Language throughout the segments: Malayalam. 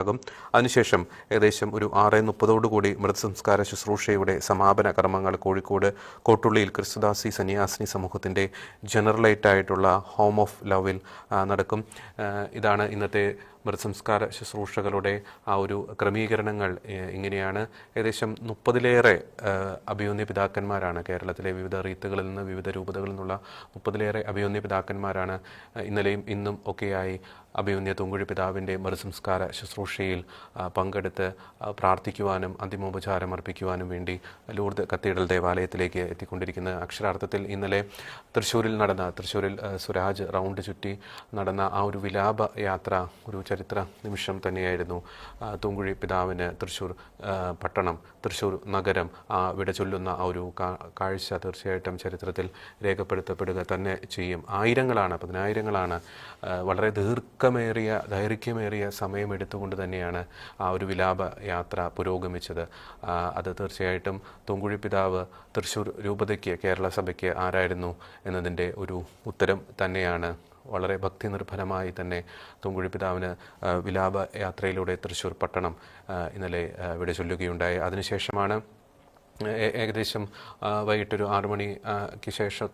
ആകും അതിനുശേഷം ഏകദേശം ഒരു ആറ് മുപ്പതോടുകൂടി മൃതസംസ്കാര ശുശ്രൂഷയുടെ സമാപന കർമ്മങ്ങൾ കോഴിക്കോട് കോട്ടുള്ളിയിൽ ക്രിസ്തുദാസി സന്യാസിനി സമൂഹത്തിന്റെ ജനറലൈറ്റായിട്ടുള്ള ഹോം ഓഫ് ലവിൽ നടക്കും. ഇതാണ് ഇന്നത്തെ മൃതസംസ്കാര ശുശ്രൂഷകളുടെ ആ ഒരു ക്രമീകരണങ്ങൾ ഇങ്ങനെയാണ് ഏകദേശം മുപ്പതിലേറെ അഭിയോന്യ പിതാക്കന്മാരാണ് കേരളത്തിലെ വിവിധ റീത്തുകളിൽ നിന്ന് വിവിധ രൂപതകളിൽ നിന്നുള്ള മുപ്പതിലേറെ അഭിയോന്യ പിതാക്കന്മാരാണ് ഇന്നലെയും ഇന്നും ഒക്കെയായി അഭിമന്യ തുങ്കുഴി പിതാവിന്റെ മറുസംസ്കാര ശുശ്രൂഷയിൽ പങ്കെടുത്ത് പ്രാർത്ഥിക്കുവാനും അന്തിമോപചാരം അർപ്പിക്കുവാനും വേണ്ടി ലൂർദ് കത്തീഡ്രൽ ദേവാലയത്തിലേക്ക് എത്തിക്കൊണ്ടിരിക്കുന്നത് അക്ഷരാർത്ഥത്തിൽ ഇന്നലെ തൃശ്ശൂരിൽ നടന്ന തൃശ്ശൂരിൽ സുരാജ് റൗണ്ട് ചുറ്റി നടന്ന ആ ഒരു വിലാപ യാത്ര ഒരു ചരിത്ര നിമിഷം തന്നെയായിരുന്നു തൂങ്കുഴി പിതാവിന് തൃശ്ശൂർ പട്ടണം തൃശ്ശൂർ നഗരം ആ വിട ചൊല്ലുന്ന ആ ഒരു കാഴ്ച തീർച്ചയായിട്ടും ചരിത്രത്തിൽ രേഖപ്പെടുത്തപ്പെടുക തന്നെ ചെയ്യും. ആയിരങ്ങളാണ് പതിനായിരങ്ങളാണ് വളരെ ദീർഘമേറിയ ദൈർഘ്യമേറിയ സമയമെടുത്തുകൊണ്ട് തന്നെയാണ് ആ ഒരു വിലാപ യാത്ര പുരോഗമിച്ചത്. അത് തീർച്ചയായിട്ടും തൂങ്കുഴി പിതാവ് തൃശ്ശൂർ രൂപതയ്ക്ക് കേരള സഭയ്ക്ക് ആരായിരുന്നു എന്നതിന്റെ ഒരു ഉത്തരം തന്നെയാണ്. വളരെ ഭക്തി നിർഭരമായി തന്നെ തുങ്കുഴി പിതാവിന് വിലാപ യാത്രയിലൂടെ തൃശ്ശൂർ പട്ടണം ഇന്നലെ വിട ചൊല്ലുകയുണ്ടായി. അതിനുശേഷമാണ് ഏകദേശം വൈകിട്ടൊരു ആറു മണിക്ക് ശേഷം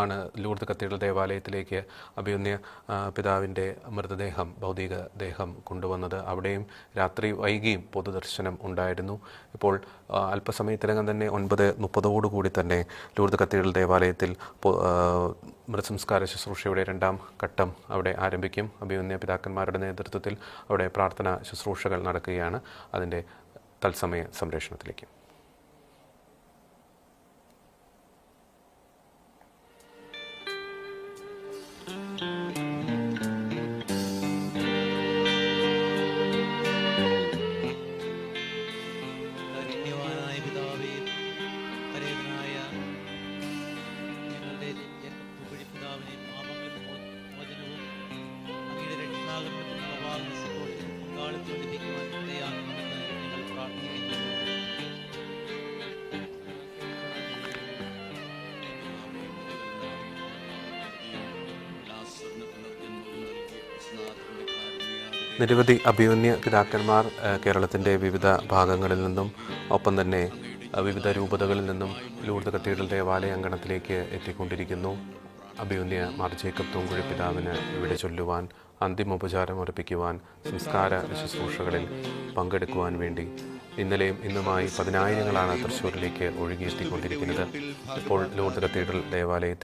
ആണ് ലൂർദ് കത്തീഡ്രൽ ദേവാലയത്തിലേക്ക് അഭിയുന്യ പിതാവിന്റെ മൃതദേഹം ഭൗതിക ദേഹം കൊണ്ടുവന്നത്. അവിടെയും രാത്രി വൈകിയും പൊതുദർശനം ഉണ്ടായിരുന്നു. ഇപ്പോൾ അല്പസമയത്തിനകം തന്നെ ഒൻപത് മുപ്പതോടുകൂടി തന്നെ ലൂർദ് കത്തീഡ്രൽ ദേവാലയത്തിൽ മൃതസംസ്കാര ശുശ്രൂഷയുടെ രണ്ടാം ഘട്ടം അവിടെ ആരംഭിക്കും. അഭിമന്യ പിതാക്കന്മാരുടെ നേതൃത്വത്തിൽ അവിടെ പ്രാർത്ഥന ശുശ്രൂഷകൾ നടക്കുകയാണ്. അതിന്റെ തത്സമയ സംരക്ഷണത്തിലേക്ക്. നിരവധി അഭിമന്യ പിതാക്കന്മാർ കേരളത്തിന്റെ വിവിധ ഭാഗങ്ങളിൽ നിന്നും ഒപ്പം തന്നെ വിവിധ രൂപതകളിൽ നിന്നും ലൂർദ് കത്തീഡ്രൽ ദേവാലയ അങ്കണത്തിലേക്ക് എത്തിക്കൊണ്ടിരിക്കുന്നു. അഭിമന്യ മാർ ജേക്കബ് തൂങ്കുഴി പിതാവിന് ഇവിടെ ചൊല്ലുവാൻ അന്തിമോപചാരം അർപ്പിക്കുവാൻ സംസ്കാര ശുശ്രൂഷകളിൽ പങ്കെടുക്കുവാൻ വേണ്ടി ഇന്നലെയും ഇന്നുമായി പതിനായിരങ്ങളാണ് തൃശ്ശൂരിലേക്ക് ഒഴുകിയെത്തിക്കൊണ്ടിരിക്കുന്നത്. ഇപ്പോൾ ലൂർദ് കത്തീഡ്രൽ ദേവാലയത്തിൽ